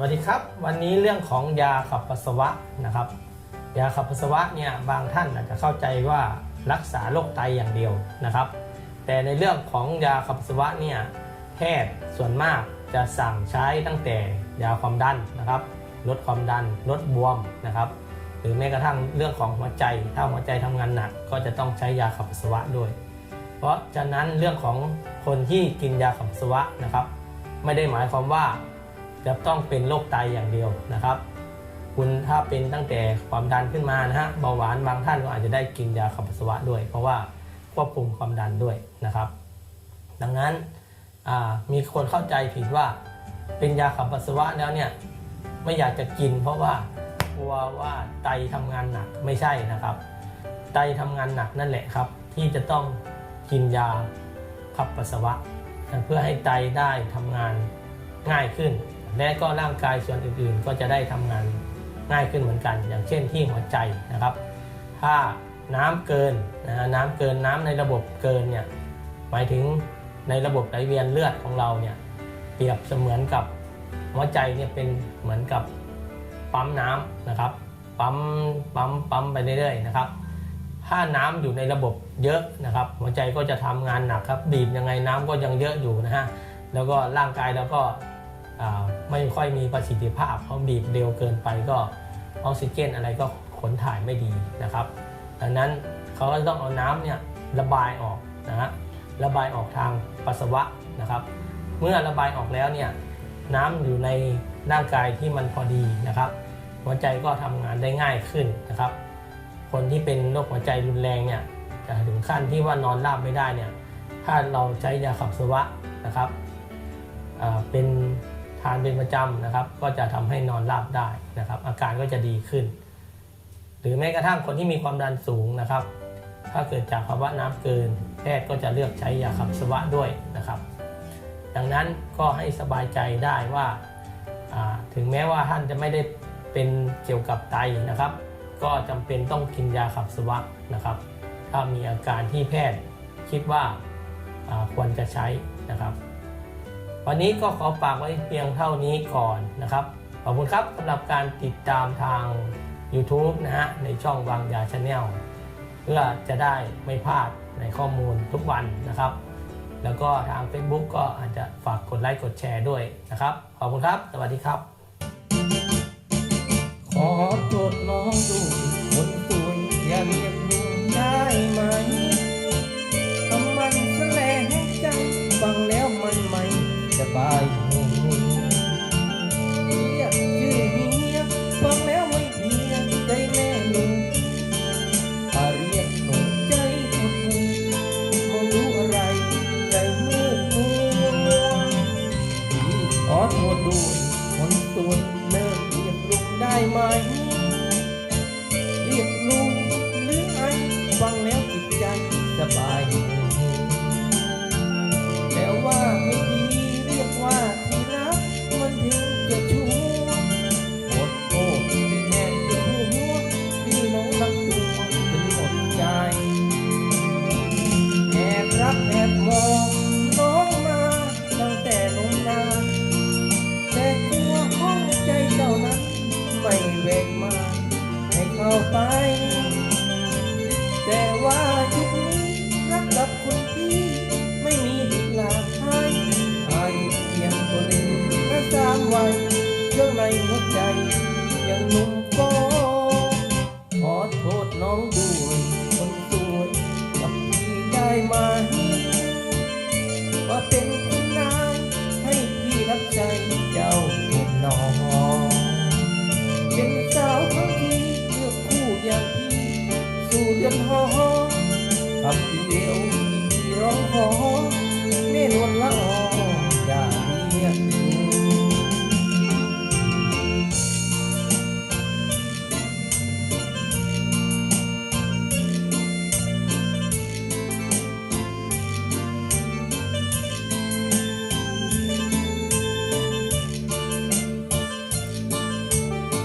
สวัสดีครับ วันนี้เรื่องของยาขับปัสสาวะนะครับ ยาขับปัสสาวะเนี่ยบางท่านอาจจะเข้าใจว่ารักษาโรคไตอย่างเดียวนะครับ แต่ในเรื่องของยาขับปัสสาวะเนี่ยแพทย์ส่วนมากจะสั่งใช้ตั้งแต่ยาความดันนะครับ ลดความดันลดบวมนะครับ หรือแม้กระทั่งเรื่องของหัวใจ ถ้าหัวใจทำงานหนัก ก็จะต้องใช้ยาขับปัสสาวะด้วย เพราะฉะนั้นเรื่องของคนที่กินยาขับปัสสาวะนะครับ ไม่ได้หมายความว่า จะต้องเป็นโรคไตอย่างเดียวนะครับ คุณถ้าเป็นตั้งแต่ความดันขึ้นมานะฮะเบาหวานบางท่านก็อาจจะได้กินยาขับปัสสาวะด้วย เพราะว่าควบคุมความดันด้วยนะครับ ดังนั้นมีคนเข้าใจผิดว่าเป็นยาขับปัสสาวะแล้วเนี่ยไม่อยากจะกิน เพราะว่ากลัวว่าไตทำงานหนักไม่ใช่นะครับ ไตทำงานหนักนั่นแหละครับ ที่จะต้องกินยาขับปัสสาวะ เพื่อให้ไตได้ทำงานง่ายขึ้น และก็ร่างกายส่วนอื่นๆ ก็จะได้ทำงานง่ายขึ้นเหมือนกัน อย่างเช่นที่หัวใจนะครับ ถ้าน้ำเกินนะฮะน้ำเกินน้ำในระบบเกินเนี่ยหมายถึงในระบบไหลเวียนเลือดของเราเนี่ยเปรียบเสมือนกับหัวใจเนี่ยเป็นเหมือนกับปั๊มน้ำนะครับปั๊มปั๊มปั๊มไปเรื่อยๆนะครับ ถ้าน้ำอยู่ในระบบเยอะนะครับ หัวใจก็จะทำงานหนักครับบีบยังไงน้ำก็ยังเยอะอยู่นะฮะแล้วก็ร่างกายเราก็ ไม่ค่อยมีประสิทธิภาพเพราะบีบเร็วเกินไปก็ออกซิเจนอะไรก็ขนถ่ายไม่ดีนะครับ ดังนั้นเขาก็ต้องเอาน้ำเนี่ยระบายออกนะฮะระบายออกทางปัสสาวะนะครับ เมื่อระบายออกแล้วเนี่ยน้ำอยู่ในร่างกายที่มันพอดีนะครับ หัวใจก็ทำงานได้ง่ายขึ้นนะครับ คนที่เป็นโรคหัวใจรุนแรงเนี่ยจะถึงขั้นที่ว่านอนราบไม่ได้เนี่ยถ้าเราใช้ยาขับสวะนะครับเป็น ทานเป็นประจำนะครับ ก็จะทำให้นอนราบได้นะครับ อาการก็จะดีขึ้น หรือแม้กระทั่งคนที่มีความดันสูงนะครับ ถ้าเกิดจากภาวะน้ำเกิน แพทย์ก็จะเลือกใช้ยาขับสวะด้วยนะครับ ดังนั้นก็ให้สบายใจได้ว่า ถึงแม้ว่าท่านจะไม่ได้เป็นเกี่ยวกับไตนะครับ ก็จำเป็นต้องกินยาขับสวะนะครับ ถ้ามีอาการที่แพทย์คิดว่าควรจะใช้นะครับ วันนี้ก็ขอฝากไว้เพียงเท่านี้ก่อนนะครับ ขอบคุณครับสำหรับการติดตามทาง YouTube นะฮะในช่องวางยาชาแนลเพื่อจะได้ไม่พลาดในข้อมูลทุกวันนะครับ แล้วก็ทาง Facebook ก็อาจจะฝากกดไลค์กดแชร์ด้วยนะครับ ขอบคุณครับ สวัสดีครับ ขอโทษน้องด้วยคนสว ไเดือนหอคำเดียวที่ร้องขอแม่นวลละอออย่าเรียก